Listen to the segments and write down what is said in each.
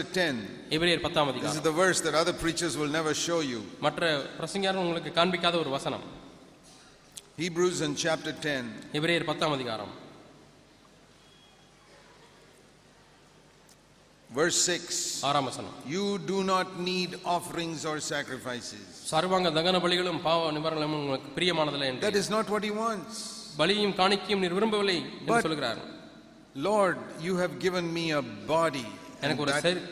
chapter 10. எபிரேயர் பத்தாம் This is அதிகாரம் the verse that other preachers will never show you. மற்ற பிரசங்கியாரும் உங்களுக்கு காண்பிக்காத ஒரு வசனம் Hebrews in chapter 10, எபிரேயர் பத்தாம் அதிகாரம் verse 6. ஆறாம் வசனம் You do not need offerings or sacrifices. சர்வாங்க தகன பலிகளும் பாவ நிவாரணங்களும் உங்களுக்கு பிரியமானதில்லை என்று That is not what he wants. பலியும் காணிக்கையும் நீர் விரும்பவில்லை என்று But- சொல்கிறார் Lord, you have given me a body. And எனக்கு ஒரு that- சரி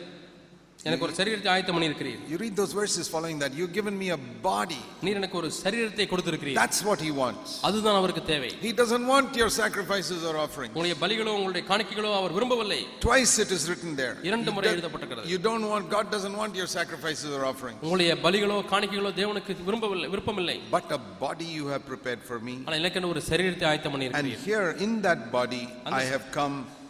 எனக்கு ஒரு சரீரத்தை ஆயத்தம் பண்ணியிருக்கிறீர் you read those verses following that. You've given me a body. நீர் எனக்கு ஒரு சரீரத்தை கொடுத்திருக்கிறீர் That's what he wants. அதுதான் அவருக்கு தேவை He doesn't want your sacrifices or offerings. உங்களுடைய பலிகளோ உங்களுடைய காணிக்கைகளோ அவர் விரும்பவில்லை Twice it is written there. இரண்டு You முறை don't- எழுதப்பட்டிருக்கிறது You don't want, God doesn't want your sacrifices or offerings. உங்களுடைய பலிகளோ காணிக்கைகளோ தேவனுக்கு விரும்பவில்லை விருப்பமில்லை But a body you have prepared for me. ஆனால் எனக்கு ஒரு சரீரத்தை ஆயத்தம் And பண்ணியிருக்கிறீர் here in that body, I have come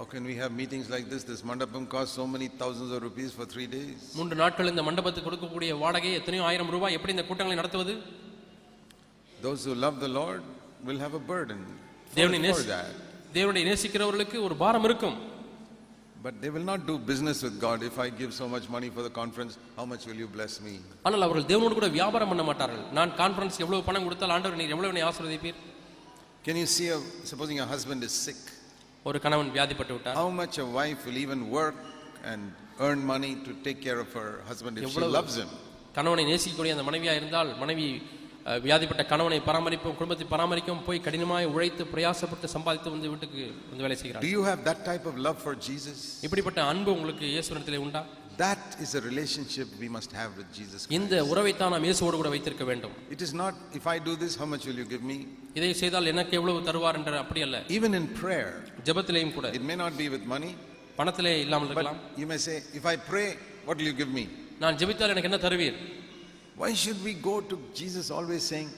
How can we have meetings like this? This mandapam costs so many thousands of rupees for three days. மூன்று நாட்கள் இந்த மண்டபத்துக்கு கொடுக்கக்கூடிய வாடகை எத்தனையோ ஆயிரம் ரூபாய் எப்படி இந்த கூட்டங்களை நடத்துவது Those who love the Lord will have a burden for, தேவனை for நேசி that. தேவனை நேசிக்கிறவர்களுக்கு ஒரு பாரம் இருக்கும் But they will not do business with God. If I give so much money for the conference, how much will you bless me? ஆனால் அவர்கள் தேவனோடு கூட வியாபாரம் பண்ண மாட்டார்கள் நான் கான்ஃபரன்ஸ் எவ்வளவு பணம் கொடுத்தால் ஆண்டவர் நீர் எவ்வளவு என்னை ஆசீர்வதிப்பீர் Can you see, a, supposing a husband is sick, ஒரு கணவன் வியாதிப்பட்டு விட்டார் how much a wife will even work and earn money to take care of her husband if she loves him? கணவனை நேசிக்கக்கூடிய அந்த மனைவியா இருந்தால் மனைவி வியாதிப்பட்ட கணவனை பராமரிப்பும் குடும்பத்தை பராமரிக்கும் போய் கடினமாய் உழைத்து பிரயாசப்பட்டு சம்பாதித்து வந்து வீட்டுக்கு வந்து வேலை Do செய்கிறார் you have that type of love for Jesus? இப்படிப்பட்ட அன்பு உங்களுக்கு இயேசுவனத்திலே உண்டா That is a relationship we must have with Jesus. Christ. இந்த உறவைத்தான் நாம் இயேசுவோடு கூட வைத்திருக்க வேண்டும் It is not, if I do this, how much will you give me? இதை செய்தால் எனக்கு எவ்வளவு தருவார் என்ற அப்படி அல்ல Even in prayer, ஜெபத்திலேயும் கூட it may not be with money, பணத்திலே இல்லாமல் இருக்கலாம் but you may say, if I pray, what will you give me? நான் ஜெபித்தால் எனக்கு என்ன தருவீர் Why should we go to Jesus always saying,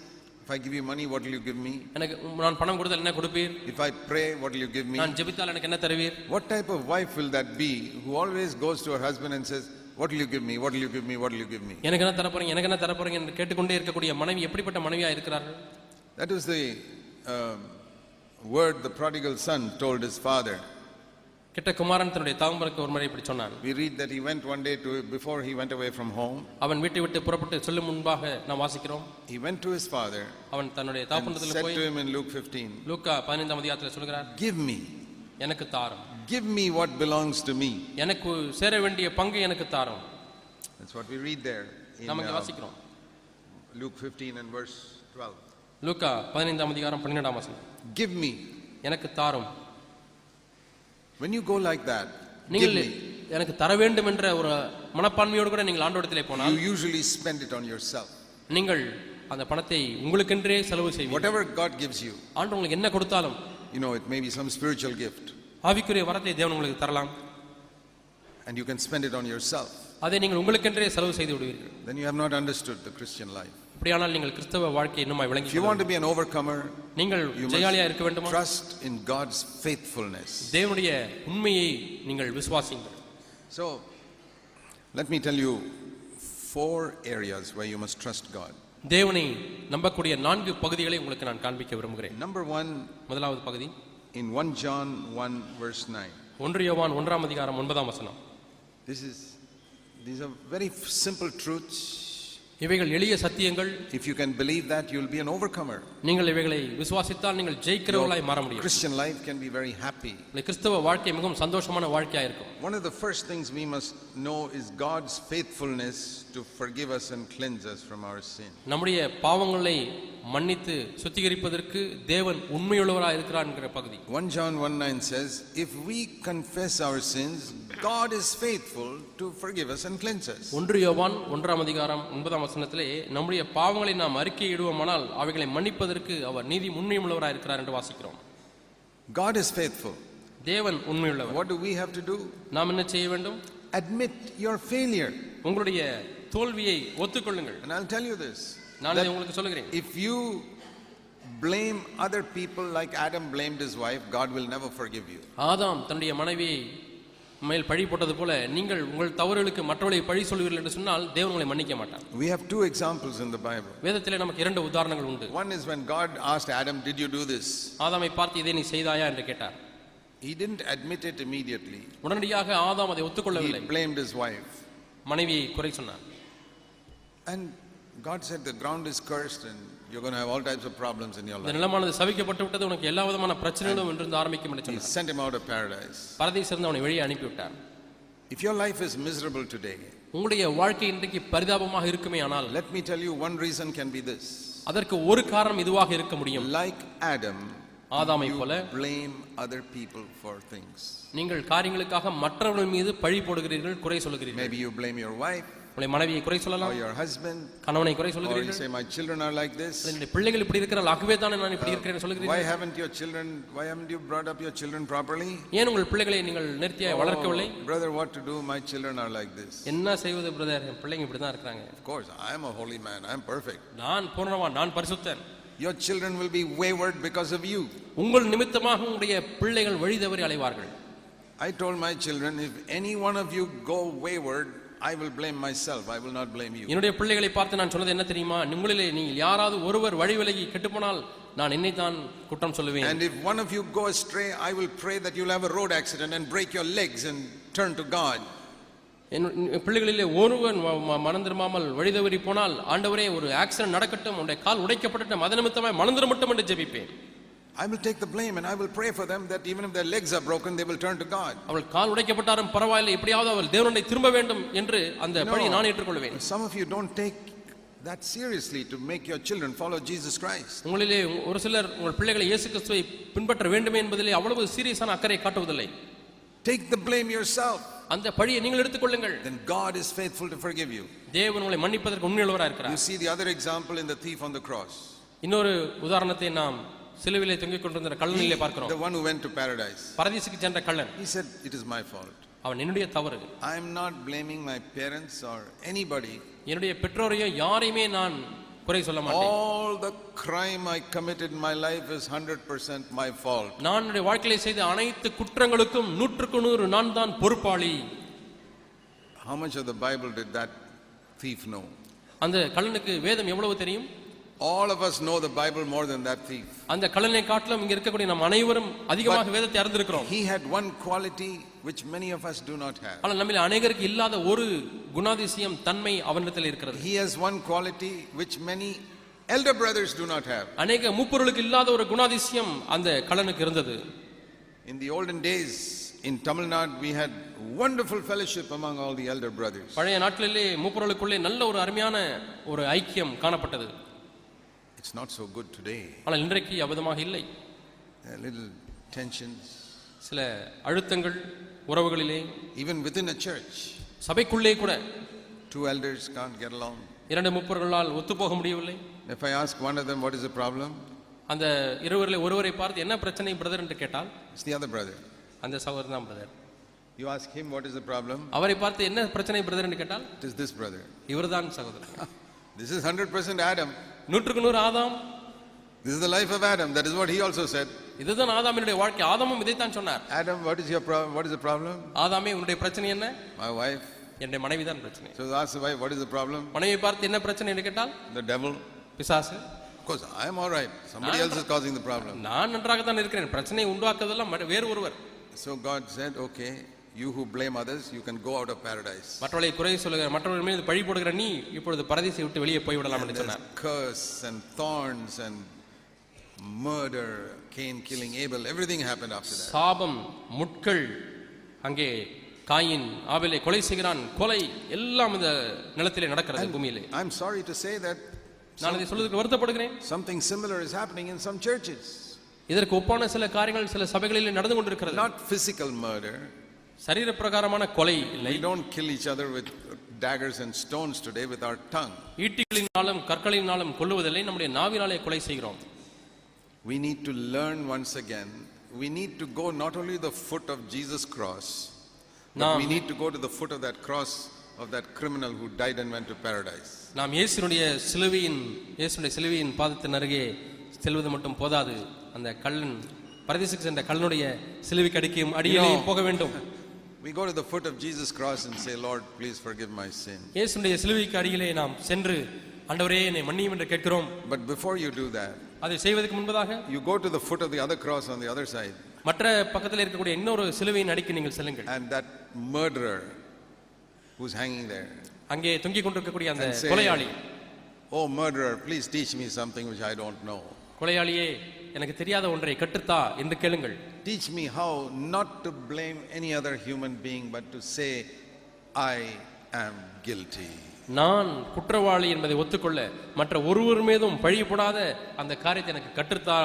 if I give you money, what will you give me? எனக்கு நான் பணம் கொடுத்தால் என்ன கொடுப்பீர் If I pray, what will you give me? நான் ஜெபித்தால் எனக்கு என்ன தருவீர் What type of wife will that be who always goes to her husband and says, What will you give me? What will you give me? What will you give me? எனக்கு என்ன தரப்போறீங்க எனக்கு என்ன தரப்போறீங்க என்று கேட்டுக்கொண்டே இருக்கக்கூடிய மனைவி எப்படிப்பட்ட மனைவியா இருக்கிறார்கள் That was the um, word the prodigal son told his father. கிட்ட குமாரன் தன்னுடைய தாம்பருக்கு ஒரு முறை இப்படி சொன்னான். We read that he went one day to, before he went away from home, அவன் வீட்டை விட்டு புறப்பட்டு செல்லும் முன்பாக நாம் வாசிக்கிறோம். He went to his father அவன் தன்னுடைய தாப்பனத்தில் said போய் to him in Luke 15, லூக்கா பதினைந்தாம் அதிகாரத்தில் சொல்கிறார் Give me, எனக்கு தாரும். give me what belongs to me. எனக்கு சேர வேண்டிய பங்கு எனக்கு தாரும். That's what we read there நாம் uh, வாசிக்கிறோம். Luke 15 and verse 12. லூக்கா பதினைந்தாம் அதிகாரம் பன்னிரெண்டாம் வசனம். Give me. எனக்கு தாரும். When you go like that, give நீங்கள் me. எனக்கு தர வேண்டும் என்ற ஒரு மனப்பான்மையோடு கூட நீங்கள் ஆண்டோடத்திலே போனால் You usually spend it on yourself. நீங்கள் அந்த பணத்தை உங்களுக்கென்றே செலவு செய்வீர்கள் Whatever God gives you, ஆண்டு உங்களுக்கு என்ன கொடுத்தாலும் you know, it may be some spiritual gift, ஆவிக்குரிய வரத்தை தேவன் உங்களுக்கு தரலாம் and you can spend it on yourself. அதை நீங்கள் உங்களுக்கென்றே செலவு செய்து விடுவீர்கள் Then you have not understood the Christian life. அப்படியானால் நீங்கள் கிறிஸ்தவ வாழ்க்கை இன்னுமாய் If விளங்கி you want to be an overcomer, நீங்கள் you ஜெயாலியா இருக்க வேண்டுமா must trust in God's faithfulness. தேவனுடைய உண்மையை நீங்கள் விசுவாசிங்கள் So, let me tell you four areas where you must trust God. தேவனை நம்பக்கூடிய நான்கு பகுதிகளை உங்களுக்கு நான் காண்பிக்க விரும்புகிறேன் Number one, முதலாவது பகுதி in 1 John 1, verse 9. ஒன்று யோவான் ஒன்றாம் அதிகாரம் ஒன்பதாம் வசனம் This is, these are very simple truths. இவைகள் எளிய சத்தியங்கள் If you can believe that, you'll be an overcomer. நீங்கள் இவைகளை விசுவாசித்தால் நீங்கள் ஜெயிக்கிறவர்களாய் மாற முடியும் Christian life can be very happy. இந்த கிறிஸ்தவ வாழ்க்கை மிகவும் சந்தோஷமான வாழ்க்கையா இருக்கும் One of the first things we must know is God's faithfulness to forgive us and cleanse us from our sin. நம்முடைய பாவங்களை மன்னித்து சுத்திகரிப்பதற்கு தேவன் உண்மையுள்ளவராக இருக்கிறார் என்கிற பகுதி 1 John 1 9 says, If we confess our sins, God is faithful to forgive us and cleanse us. ஒன்று யோவான் ஒன்றாம் அதிகாரம் ஒன்பதாம் வசனத்திலே நம்முடைய பாவங்களை நாம் அறிக்கையிடுவோமானால் அவைகளை மன்னிப்பதற்கு அவர் நீதி உண்மையுள்ளவராக இருக்கிறார் என்று வாசிக்கிறோம் God is faithful. தேவன் உண்மையுள்ளவர் What do we have to do? நாம் என்ன செய்ய வேண்டும் Admit your failure. உங்களுடைய தோல்வியை ஒத்துக்கொள்ளுங்கள் And I'll tell you this நான் இதை உங்களுக்கு சொல்லுகிறேன் If you blame other people like Adam blamed his wife, God will never forgive you. ஆதாம் தன்னுடைய மனைவியை மேல் பழி போட்டது போல நீங்கள் உங்கள் தவறுகளுக்கு மற்றவர்களை பழி சொல்வீர்கள் என்று சொன்னால் தேவன் உங்களை மன்னிக்க மாட்டார் We have two examples in the Bible. வேதத்திலே நமக்கு இரண்டு உதாரணங்கள் உண்டு One is when God asked Adam, Did you do this? ஆதாமை பார்த்து இதை நீ செய்தாயா என்று கேட்டார் He didn't admit it immediately. உடனடியாக ஆதாம் அதை He ஒத்துக்கொள்ளவில்லை blamed his wife. மனைவியை குறை சொன்னார் And God said, The ground is cursed and you're going to have all types of problems in your இந்த life. நிலமானது சபிக்கப்பட்டு விட்டது உனக்கு எல்லா விதமான பிரச்சனைகளும் என்று ஆரம்பிக்கும் என்று He சொன்னார் sent him out of paradise. பரதேசிலிருந்து அவனை வெளியே அனுப்பிவிட்டார் If your life is miserable today, உங்களுடைய வாழ்க்கை இன்றைக்கு பரிதாபமாக இருக்குமே ஆனால் let me tell you one reason can be this. அதற்கு ஒரு காரணம் இதுவாக இருக்க முடியும் Like Adam, ஆதாமை you போல blame other people for things. நீங்கள் காரியங்களுக்காக மற்றவர்கள் மீது பழி போடுகிறீர்கள் குறை சொல்லுகிறீர்கள் Maybe you blame your wife உங்களை மனைவியை குறை or சொல்லலாம் your husband, கணவனை குறை or you சொல்லுகிறீர்கள் say, My children are like this. என்னுடைய பிள்ளைகள் இப்படி இருக்கிறார்கள் ஆகவே தானே நான் இப்படி இருக்கிறேன் Why சொல்லுகிறீர்கள் haven't your children, why haven't you brought up your children properly? ஏன் உங்கள் பிள்ளைகளை நீங்கள் நிறுத்திய வளர்க்கவில்லை Oh, brother, what to do? My children are like this. என்ன செய்வது பிரதர் என் பிள்ளைங்க இப்படி தான் இருக்கிறாங்க Of course, I am a holy man. I am perfect. நான் பூர்ணவான் நான் பரிசுத்தன் Your children will be wayward because of you. உங்கள் நிமித்தமாக உங்களுடைய பிள்ளைகள் வழி தவறி அலைவார்கள் I told my children, if any one of you go wayward, I will blame myself. I will not blame you. என்னுடைய பிள்ளைகளை பார்த்து நான் சொன்னது என்ன தெரியுமா உங்களிலே நீங்கள் யாராவது ஒருவர் வழி விலகி கெட்டுப்போனால் நான் என்னைத்தான் குற்றம் சொல்லுவேன் And if one of you go astray, I will pray that you'll have a road accident and break your legs and turn to God. பிள்ளைகளிலே ஒருவன் மனம் திரும்பாமல் வழி தவறி போனால் ஆண்டவரே ஒரு ஆக்சிடென்ட் நடக்கட்டும் உன்னுடைய கால் உடைக்கப்படட்டும் மத நிமித்தமாய் மனம் திரும்பட்டும் என்று ஜெபிப்பேன் I will take the blame and I will pray for them that even if their legs are broken, they will turn to God. அவள் கால் உடைக்கப்பட்டாலும் பரவாயில்லை எப்படியாவது அவள் தேவனை திரும்ப வேண்டும் என்று அந்த பழியை நான் ஏற்றுக்கொள்வேன் Some of you don't take that seriously to make your children follow Jesus Christ. உங்களிலே ஒரு சிலர் உங்கள் பிள்ளைகளை இயேசு கிறிஸ்துவை பின்பற்ற வேண்டுமே என்பதிலே அவ்வளவு சீரியஸான அக்கறை காட்டுவதில்லை Take the blame yourself. அந்த பழியை நீங்கள் எடுத்துக்கொள்ளுங்கள் Then God is faithful to forgive you. தேவன் உங்களை மன்னிப்பதற்கு உண்மையுள்ளவராக You இருக்கிறார் see the other example in the thief on the cross. இன்னொரு உதாரணத்தை நாம் சிலுவிலே தொங்கிக் கொண்டிருந்த கல்லனிலே பார்க்கிறோம் The one who went to paradise. பரதீசுக்கு சென்ற கள்ளன் He said, It is my fault. அவன் என்னுடைய தவறு I am not blaming my parents or anybody. என்னுடைய பெற்றோரையோ யாரையுமே நான் குறை சொல்ல மாட்டேன் All the crime I committed in my life is 100% my fault. நான் என்னுடைய வாழ்க்கையிலே செய்த அனைத்து குற்றங்களுக்கும் நூற்றுக்கு நூறு நான் தான் பொறுப்பாளி How much of the Bible did that thief know? அந்த கள்ளனுக்கு வேதம் எவ்வளவு தெரியும் All of us know the Bible more than that thief. அந்த கள்ளனை காட்டிலும் இங்க இருக்கக்கூடிய நம் அனைவரும் அதிகமாக வேதத்தை அறிந்திருக்கிறோம் He had one quality which many of us do not have. ஆனால் நம்மில் அநேகருக்கு இல்லாத ஒரு குணாதிசயம் தன்மை அவனிடத்தில் இருக்கிறது He has one quality which many elder brothers do not have. அநேக மூப்பொருளுக்கு இல்லாத ஒரு குணாதிசயம் அந்த கள்ளனுக்கு இருந்தது In the olden days in Tamil Nadu, we had wonderful fellowship among all the elder brothers. பழைய நாட்களிலே மூப்பொருளுக்குள்ளே நல்ல ஒரு அருமையான ஒரு ஐக்கியம் காணப்பட்டது It's not so good today. ஆனால் இன்றைக்கு அவ்விதமாக இல்லை are little tensions, சில அழுத்தங்கள் உறவுகளிலே even within a church. சபைக்குள்ளே கூட Two elders can't get along. இரண்டு முப்பொருளால் ஒத்துப்போக முடியவில்லை If I ask one of them, what is the problem? அந்த இருவரில் ஒருவரை பார்த்து என்ன பிரச்சனை பிரதர் என்று கேட்டால் It's the other brother. அந்த சகோதரர் தான் brother You ask him, what is the problem? அவரை பார்த்து என்ன பிரச்சனை பிரதர் என்று கேட்டால் It is this brother. இவர்தான் சகோதரர் This is 100% Adam. நூற்றுக்கு நூறு ஆதாம் This is the life of Adam. That is what he also said. இதுதான் ஆதாமினுடைய வாழ்க்கை ஆதாமும் இதைத்தான் சொன்னார் Adam, what is your problem? What is the problem? ஆதாமே உன்னுடைய பிரச்சனை என்ன My wife. என்னுடைய மனைவி தான் பிரச்சனை So ask the wife, what is the problem? மனைவியை பார்த்து என்ன பிரச்சனை என்று கேட்டால் The devil. பிசாசு Of course, I am all right. Somebody else is causing the problem. நான் நன்றாக தான் இருக்கிறேன் பிரச்சனை உண்டாக்குவதெல்லாம் மறு- வேறு ஒருவர் So God said, okay, you who blame others, you can go out of paradise. மற்றவர்களை குறை சொல்லுகிற மற்றவர்கள் மீது பழி போடுகிற நீ இப்பொழுது பரதீசை விட்டு வெளியே போய்விடலாம் என்று There's சொன்னார் curse and thorns and murder, Cain killing Abel, everything happened after that. சாபம் முட்கள் அங்கே காயின் ஆவிலை கொலை செய்கிறான் கொலை எல்லாம் இந்த நிலத்திலே நடக்கிறது பூமியிலே I'm sorry to say that நான் இதை சொல்வதற்கு வருத்தப்படுகிறேன் something similar is happening in some churches. இதற்கு ஒப்பான சில காரியங்கள் சில சபைகளில் நடந்து கொண்டிருக்கிறது Not physical murder. சரீர பிரகாரமான கொலை இல்லை We don't kill each other with daggers and stones today with our tongue. ஈட்டிகளினாலும் கற்களினாலும் கொல்லுவதில்லை நம்முடைய நாவினாலே கொலை செய்கிறோம் We need to learn once again. We need to go not only the foot of Jesus' cross, but we need to go to the foot of that cross of that criminal who died and went to paradise. நாம் இயேசுனுடைய சிலுவையின் இயேசுனுடைய சிலுவையின் பாதத்தின் அருகே செல்வது மட்டும் போதாது அந்த கள்ளன் பரதேசுக்கு சென்ற கள்ளனுடைய சிலுவைக்கு அடிக்கும் அடியிலே know- போக வேண்டும் We go to the foot of Jesus' cross and say, Lord, please forgive my sin. இயேசுனுடைய சிலுவைக்கு அடியிலே நாம் சென்று ஆண்டவரே என்னை மன்னியும் என்று கேட்கிறோம் But before you do that, அதை செய்வதற்கு முன்பதாக you go to the foot of the other cross on the other side, மற்ற பக்கத்தில் இருக்கக்கூடிய இன்னொரு சிலுவையின் அடிக்கு நீங்கள் செல்லுங்கள் and that murderer who's hanging there. அங்கே தொங்கிக் கொண்டிருக்கக்கூடிய அந்த And say, கொலையாளி Oh, murderer, please teach me something which I don't know. கொலையாளியே எனக்கு தெரியாத ஒன்றை கற்றுத்தா என்று கேளுங்கள் Teach me how not to blame any other human being, but to say, I am guilty. நான் குற்றவாளி என்பதை ஒத்துக்கொள்ள மற்ற ஒருவர் மீதும் பழி போடாத அந்த காரியத்தை எனக்கு கற்றுத்தா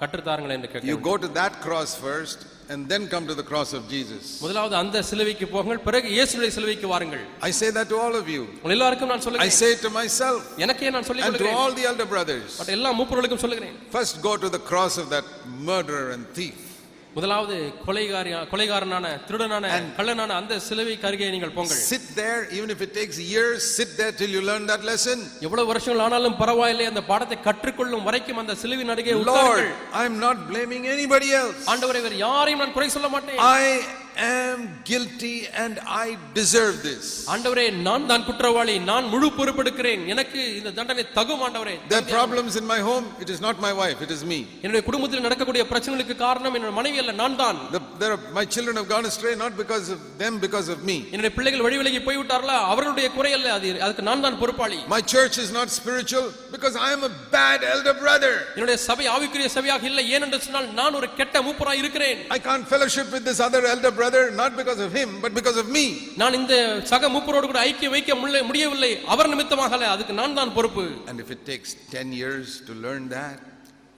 கற்றுத்தாருங்கள் என்று You கேட்கிறேன் go to that cross first, and then come to the cross of Jesus. முதலாவது அந்த சிலுவைக்கு போங்கள் பிறகு இயேசுடைய சிலுவைக்கு வாருங்கள் I say that to all of you. உங்கள் எல்லாருக்கும் நான் I சொல்லுகிறேன் say it to myself எனக்கே நான் சொல்லிக் and to கொள்கிறேன் all the elder brothers. மற்ற எல்லா மூப்பர்களுக்கும் சொல்லுகிறேன் First, go to the cross of that murderer and thief. முதலாவது கொலைகாரி கொலைகாரனான திருடனான கள்ளனான அந்த சிலுவைக்கு அருகே நீங்கள் போங்கள் Sit there, even if it takes years, sit there till you learn that lesson. எவ்வளவு வருஷங்கள் ஆனாலும் பரவாயில்லை அந்த பாடத்தை கற்றுக்கொள்ளும் வரைக்கும் அந்த சிலுவின் அருகே Lord, உட்காருங்கள் I'm not blaming anybody else. ஆண்டவரை வேறு யாரையும் நான் குறை சொல்ல மாட்டேன் I am guilty and I deserve this. ஆண்டவரே நான் தான் குற்றவாளி நான் முழு பொறுப்பெடுக்கிறேன் எனக்கு இந்த தண்டனை தகும் ஆண்டவரே There are problems in my home, it is not my wife, it is me. என்னுடைய குடும்பத்தில் நடக்கக்கூடிய பிரச்சனைகளுக்கு காரணம் என்னோட மனைவி அல்ல நான் தான் The, there are, my children have gone astray not because of them, because of me. என்னுடைய பிள்ளைகள் வழி விலகி போய்விட்டார்களா அவர்களுடைய குறை அல்ல அது அதுக்கு நான் தான் பொறுப்பாளி My church is not spiritual because I am a bad elder brother. என்னுடைய சபை ஆவிக்குரிய சபையாக இல்லை ஏனென்று சொன்னால் நான் ஒரு கெட்ட மூப்பராய் இருக்கிறேன் I can't fellowship with this other elder brother not because of him, but because of me. நான் இந்த சக மூப்பரோடு கூட ஐக்கியம் வைக்க முல்ல- முடியவில்லை அவர் நிமித்தமாக அல்ல அதுக்கு நான் தான் பொறுப்பு And if it takes 10 years to learn that,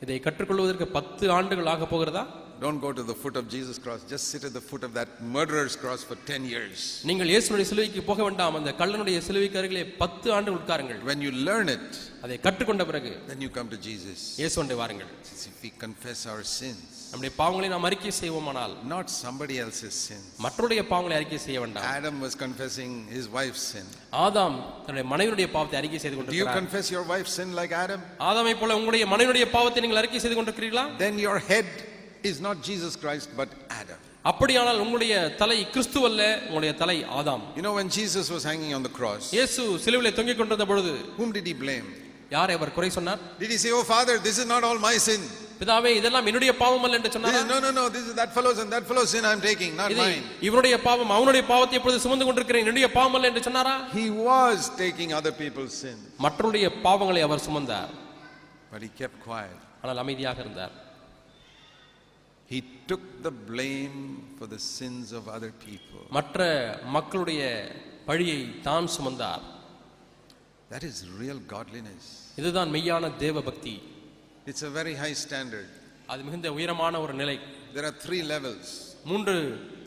இதை கற்றுக்கொள்வதற்கு பத்து ஆண்டுகள் ஆக போகிறதா don't go to the foot of Jesus' cross. Just sit at the foot of that murderer's cross for 10 years. நீங்கள் இயேசுனுடைய சிலுவைக்கு போக வேண்டாம் அந்த கள்ளனுடைய சிலுவைக்கு அருகிலே பத்து ஆண்டுகள் உட்காருங்கள் When you learn it, அதை கற்றுக்கொண்ட பிறகு then you come to Jesus. இயேசுண்டை வாருங்கள் Says, If we confess our sins, நம்முடைய பாவங்களை நாம் அறிக்கை செய்வோமானால் not somebody else's sins. மற்றவருடைய பாவங்களை அறிக்கை செய்ய வேண்டாம் Adam was confessing his wife's sin. ஆதாம் தன்னுடைய மனைவியுடைய பாவத்தை அறிக்கை செய்து Do you கொண்டிருக்கிறார் confess your wife's sin like Adam? ஆதாமை போல உங்களுடைய மனைவியுடைய பாவத்தை நீங்கள் அறிக்கை செய்து கொண்டிருக்கிறீர்களா Then your head is not Jesus Christ but Adam. அப்படியானால் உங்களுடைய தலை கிறிஸ்து அல்ல உங்களுடைய தலை ஆதாம் You know, when Jesus was hanging on the cross, இயேசு சிலுவிலே தொங்கிக் கொண்டிருந்த பொழுது whom did he blame? யாரை அவர் குறை சொன்னார் Did he say, Oh Father, this is not all my sin? பிதாவே இதெல்லாம் என்னுடைய பாவம் அல்ல என்று This சொன்னார் is, no, no, no, this is that fellow's and that fellow's sin I'm taking, not இது mine. இவருடைய பாவம் அவனுடைய பாவத்தை இப்பொழுது சுமந்து கொண்டிருக்கிறேன் என்னுடைய பாவம் அல்ல என்று சொன்னாரா He was taking other people's sin, மற்றவருடைய பாவங்களை அவர் சுமந்தார் but he kept quiet. ஆனால் அமைதியாக இருந்தார் He took the blame for the sins of other people. மற்ற மக்களுடைய பழியை தான் சுமந்தார் That is real godliness. இதுதான் மெய்யான தேவ பக்தி It's a very high standard. அது மிகுந்த உயரமான ஒரு நிலை There are three levels. மூன்று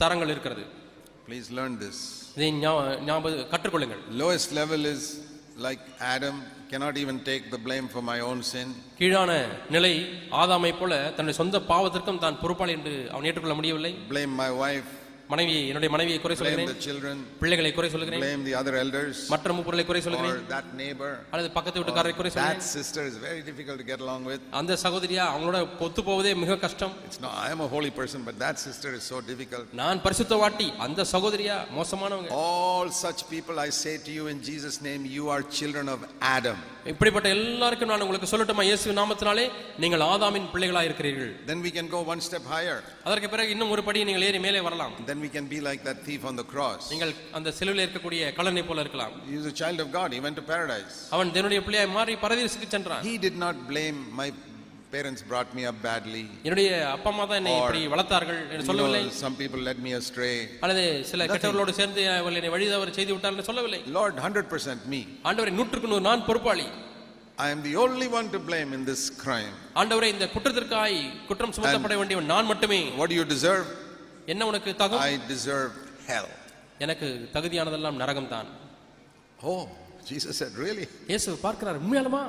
தரங்கள் இருக்கிறது Please learn this. இதை ஞாபகம் கற்றுக்கொள்ளுங்கள் Lowest level is like Adam, cannot even take the blame for my own sin. கீழான நிலை ஆதாமை போல தன்னுடைய சொந்த பாவத்திற்கும் தான் பொறுப்பாளி என்று அவன் ஏற்றுக்கொள்ள முடியவில்லை Blame my wife, மனைவி என்னுடைய மனைவியை குறை சொல்கிறேன் children, பிள்ளைகளை குறை சொல்கிறேன் blame the other elders, மற்ற மூப்பொருளை குறை சொல்கிறேன் or that neighbor. அல்லது பக்கத்து வீட்டுக்காரரை குறை That சொல்கிறேன் sister is very difficult to get along with. அந்த சகோதரியா அவங்களோட ஒத்து போவதே மிக கஷ்டம் It's not, I am a holy person, but that sister is so difficult. நான் பரிசுத்த வாட்டி அந்த சகோதரியா மோசமானவங்க All such people, I say to you in Jesus' name, you are children of Adam. இப்படிப்பட்ட எல்லாருக்கும் நான் உங்களுக்கு சொல்லட்டுமா இயேசு நாமத்தினாலே நீங்கள் ஆதாமின் பிள்ளைகளா இருக்கிறீர்கள் Then we can go one step higher. அதற்கு பிறகு இன்னும் ஒரு படி நீங்கள் ஏறி மேலே வரலாம் Then we can be like that thief on the cross. நீங்கள் அந்த சிலுவையில் இருக்கக்கூடிய கலனை போல இருக்கலாம் He was a child of God. He went to paradise. அவன் தன்னுடைய பிள்ளையாய் மாறி பரதேசுக்கு சென்றான் He did not blame my parents brought me up badly. என்னுடைய அப்பா அம்மா தான் என்னை Or, இப்படி வளர்த்தார்கள் என்று You சொல்லவில்லை know, some people led me astray. அல்லது சில கெட்டவர்களோடு சேர்ந்து அவர்கள் என்னை வழி தவறு செய்து விட்டார் என்று சொல்லவில்லை Lord, 100% me. ஆண்டவரை நூற்றுக்கு நூறு நான் பொறுப்பாளி I am the only one to blame in this crime. ஆண்டவரை இந்த குற்றத்திற்காய் குற்றம் சுமத்தப்பட வேண்டியவன் நான் மட்டுமே What do you deserve? என்ன உனக்கு தகும் I deserve hell. எனக்கு தகுதியானதெல்லாம் நரகம் தான் Oh, Jesus said, Really? இயேசு பார்க்கிறார் உண்மையாலுமா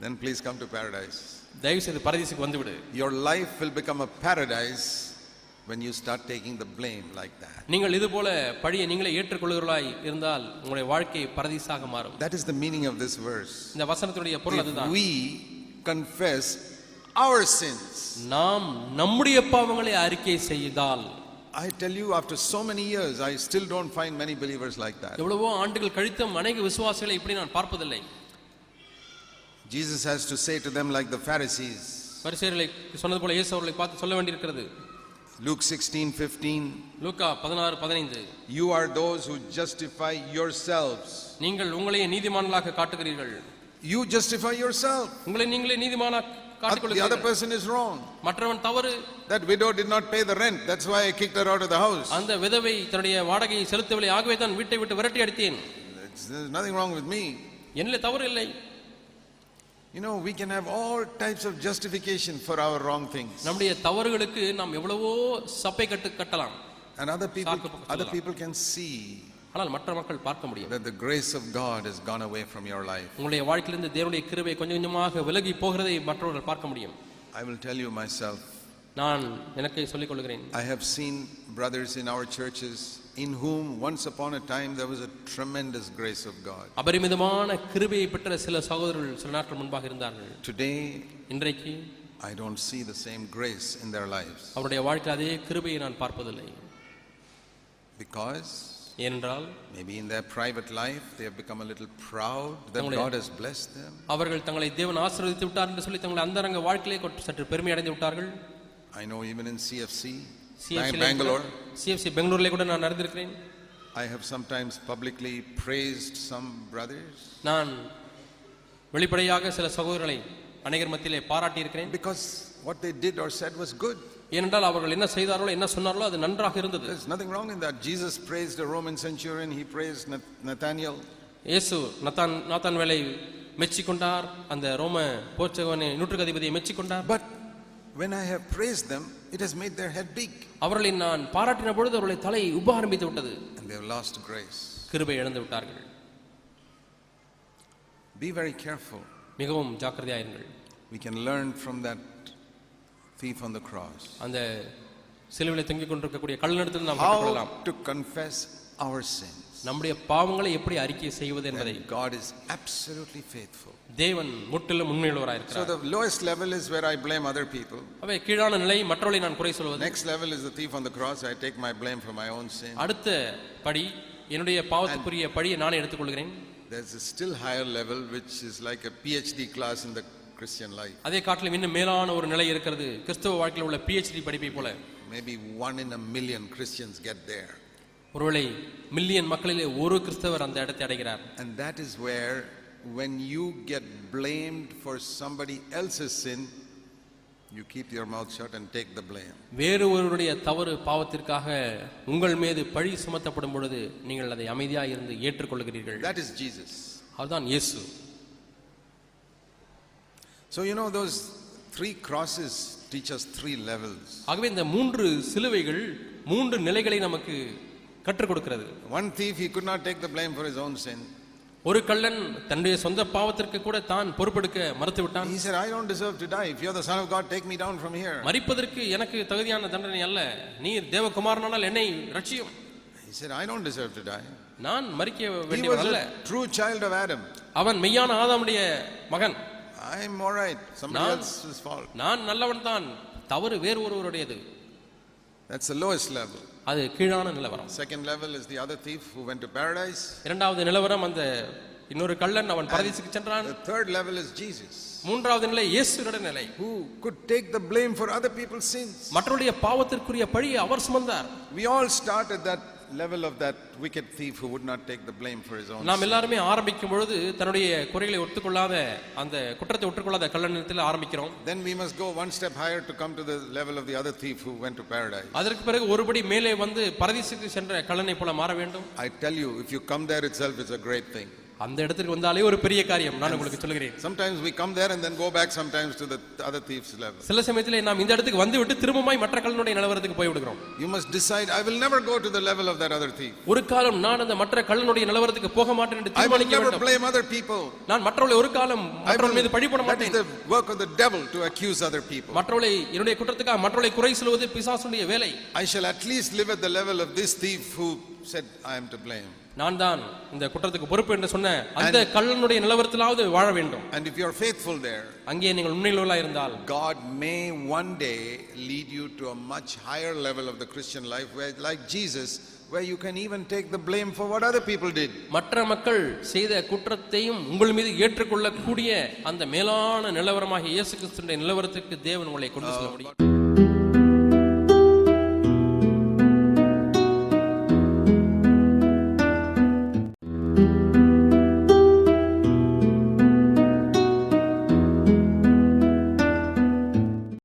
Then please come to paradise. தயவு செய்து பரதேசுக்கு வந்துவிடு Your life will become a paradise when you start taking the blame like that. நீங்கள் இது போல பழியை நீங்களே ஏற்றுக்கொள்கிறவர்களாய் இருந்தால் உங்களுடைய வாழ்க்கை பரதீசாக மாறும் That is the meaning of this verse. இந்த வசனத்தினுடைய பொருள் If அதுதான் we confess our sins, நாம் நம்முடைய பாவங்களை அறிக்கை செய்தால் I tell you, after so many years, I still don't find many believers like that. எவ்வளவோ ஆண்டுகள் கழித்தும் அநேக விசுவாசிகளை இப்படி நான் பார்ப்பதில்லை Jesus has to say to them, like the Pharisees, பரிசேயர்களை சொன்னது போல இயேசு அவர்களை பார்த்து சொல்ல வேண்டியிருக்கிறது Luke 16 15, லூக்கா பதினாறு பதினைந்து you are those who justify yourselves. நீங்கள் உங்களையே நீதிமான்களாக காட்டுகிறீர்கள் You justify yourself. உங்களை நீங்களே நீதிமானா The other person is wrong. மற்றவன் தவறு That widow did not pay the rent. That's why I kicked her out of the house. அந்த விதவை தன்னுடைய வாடகையை செலுத்தவில்லை ஆகவே தான் வீட்டை விட்டு விரட்டி அடித்தேன் There's nothing wrong with me. என்னிலே தவறு இல்லை You know, we can have all types of justification for our wrong things. நம்முடைய தவறுகளுக்கு நாம் எவ்வளவோ சப்பை கட்டு கட்டலாம் And other people, other people can see ஆனால் மற்ற மக்கள் பார்க்க முடியும் that the grace of God has gone away from your life. உங்களுடைய வாழ்க்கையிலிருந்து தேவனுடைய கிருபை கொஞ்சம் கொஞ்சமாக விலகி போகிறதை மற்றவர்கள் பார்க்க முடியும் I will tell you myself, நான் எனக்கு சொல்லிக் கொள்கிறேன் I have seen brothers in our churches in whom once upon a time there was a tremendous grace of God. அபரிமிதமான கிருபையை பெற்ற சில சகோதரர்கள் சில நாட்கள் முன்பாக இருந்தார்கள் Today, இன்றைக்கு I don't see the same grace in their lives அவருடைய வாழ்க்கையில் அதே கிருபையை நான் பார்ப்பதில்லை because ஏனென்றால் maybe in their private life they have become a little proud that God has blessed them. அவர்கள் தங்களை தேவன் ஆசீர்வதித்து விட்டார் என்று சொல்லி தங்களை அந்தரங்க வாழ்க்கையிலே சற்று பெருமை அடைந்து விட்டார்கள் I know even in CFC, CFC Bang- Bangalore, CFC பெங்களூர்ல கூட நான் அறிந்திருக்கிறேன் I have sometimes publicly praised some brothers நான் வெளிப்படையாக சில சகோதரர்களை அநேகர் மத்தியிலே பாராட்டி இருக்கிறேன் because what they did or said was good. ஏனென்றால் அவர்கள் என்ன செய்தார்களோ என்ன சொன்னார்களோ அது நன்றாக இருந்தது There's nothing wrong in that. Jesus praised a Roman centurion, he praised Nath- Nathaniel. இயேசு நத்தான் நாத்தான் வேலை மெச்சிக்கொண்டார் அந்த ரோம போர்ச்சகவனை நூற்றுக்கு அதிபதியை மெச்சிக்கொண்டார் But when I have praised them, it has made their head big அவர்களை நான் பாராட்டின பொழுது அவர்களை தலை உப ஆரம்பித்து விட்டது and they have lost grace. கிருபை இழந்து விட்டார்கள் Be very careful. மிகவும் ஜாக்கிரதையாயிருங்கள் We can learn from that thief on the cross அந்த சிலுவையில் தொங்கிக் கொண்டிருக்கக்கூடிய கள்ளனிடத்தில் நாம் how கற்றுக்கொள்ளலாம் to confess our sins. நம்முடைய பாவங்களை எப்படி அறிக்கை செய்வது என்பதை And God is absolutely faithful. தேவன் முற்றிலும் So உண்மையுள்ளவராயிருக்கிறார் the lowest level is where I blame other people. அவை கீழான நிலை மற்றவர்களை நான் குறை சொல்வது Next level is the thief on the cross. I take my blame for my own sin. அடுத்த படி என்னுடைய பாவத்துக்குரிய படியை நானே எடுத்துக்கொள்கிறேன் There's a still higher level which is like a PhD class in the Christian life. அதே காட்டிலும் இன்னும் மேலான ஒரு நிலை இருக்கிறது கிறிஸ்தவ வாழ்க்கையில் உள்ள பிஹெச்டி படிப்பை போல Maybe one in a million Christians get there. ஒருவேளை மில்லியன் மக்களிலே ஒரு கிறிஸ்தவர் அந்த இடத்தை அடைகிறார் And that is where, when you get blamed for somebody else's sin, you keep your mouth shut and take the blame. வேறு ஒருவருடைய தவறு பாவத்திற்காக உங்கள் மீது பழி சுமத்தப்படும் பொழுது நீங்கள் அதை அமைதியாக இருந்து ஏற்றுக்கொள்கிறீர்கள் That is Jesus. அதுதான் இயேசு So, you know, those three crosses teach us three levels. ஆகவே இந்த மூன்று சிலுவைகள் மூன்று நிலைகளை நமக்கு கற்றுக் கொடுக்கிறது One thief, he could not take the blame for his own sin. ஒரு கள்ளன் தன்னுடைய சொந்த பாவத்திற்கு கூட தான் பொறுப்பெடுக்க மறுத்து விட்டான் He said, I don't deserve to die. If you're the Son of God, take me down from here. மரிப்பதற்கு எனக்கு தகுதியான தண்டனை அல்ல நீர் தேவகுமாரனால் என்னை ரட்சியும் He said, I don't deserve to die. நான் மறிக்க He வேண்டியவன் அல்ல true child of Adam. அவன் மெய்யான ஆதாமுடைய மகன் I'm all right. Somebody நான்- else's fault. நான் நல்லவன் தான் தவறு வேறு ஒருவருடையது That's the lowest level. அது கீழான நிலவரம் Second level is the other thief who went to paradise. இரண்டாவது நிலவரம் அந்த இன்னொரு கள்ளன் அவன் பரதேசுக்கு சென்றான் The third level is Jesus, மூன்றாவது நிலை இயேசுடைய நிலை who could take the blame for other people's sins. மற்றவருடைய பாவத்திற்குரிய பழியை அவர் சுமந்தார் We all start at that level of that wicked thief who would not take the blame for his own நாம். எல்லாருமே ஆரம்பிக்கும் பொழுது தன்னுடைய குறைகளை ஒத்துக்கொள்ளாத அந்த குற்றத்தை ஒற்றுக்கொள்ளாத கள்ளனத்தில் ஆரம்பிக்கிறோம் Then we must go one step higher to come to the level of the other thief who went to paradise. அதற்கு பிறகு ஒருபடி மேலே வந்து பரதீசுக்கு சென்ற கள்ளனை போல மாற வேண்டும் I tell you, if you come there itself, it's a great thing. அந்த இடத்துக்கு வந்தாலே ஒரு பெரிய காரியம் நான் உங்களுக்கு சொல்கிறேன் Sometimes we come there and then go back sometimes to the other thief's level. சில சமயத்திலே நாம் இந்த இடத்துக்கு வந்து விட்டு திரும்பமாய் மற்ற கல்லனுடைய நிலவரத்துக்கு போய் விடுகிறோம் You must decide, I will never go to the level of that other thief. ஒரு காலம் நான் அந்த மற்ற கல்லனுடைய நிலவரத்துக்கு போக மாட்டேன் என்று I will தீர்மானிக்க never வேண்டும் blame other people. நான் மற்றவர்களை ஒரு காலம் I மற்றவர்கள் மீது பழி போட that is மாட்டேன் the work of the devil to accuse other people. மற்றவர்களை என்னுடைய குற்றத்துக்காக மற்றவர்களை குறை சொல்வது பிசாசுடைய வேலை I shall at least live at the level of this thief who said, I am to blame. நான் தான் இந்த குற்றத்துக்கு பொறுப்பு என்று சொன்ன அந்த கள்ளனுடைய நிலவரத்திலாவது வாழ வேண்டும் And if you are faithful there, அங்கே நீங்கள் உண்மையுள்ளவர்களாக இருந்தால் God may one day lead you to a much higher level of the Christian life where, like Jesus, where you can even take the blame for what other people did. மற்ற மக்கள் செய்த குற்றத்தையும் உங்கள் மீது ஏற்றுக்கொள்ளக்கூடிய அந்த மேலான நிலவரமாகிய இயேசு கிறிஸ்துடைய நிலவரத்துக்கு தேவன் உங்களை கொண்டு செல்ல முடியும்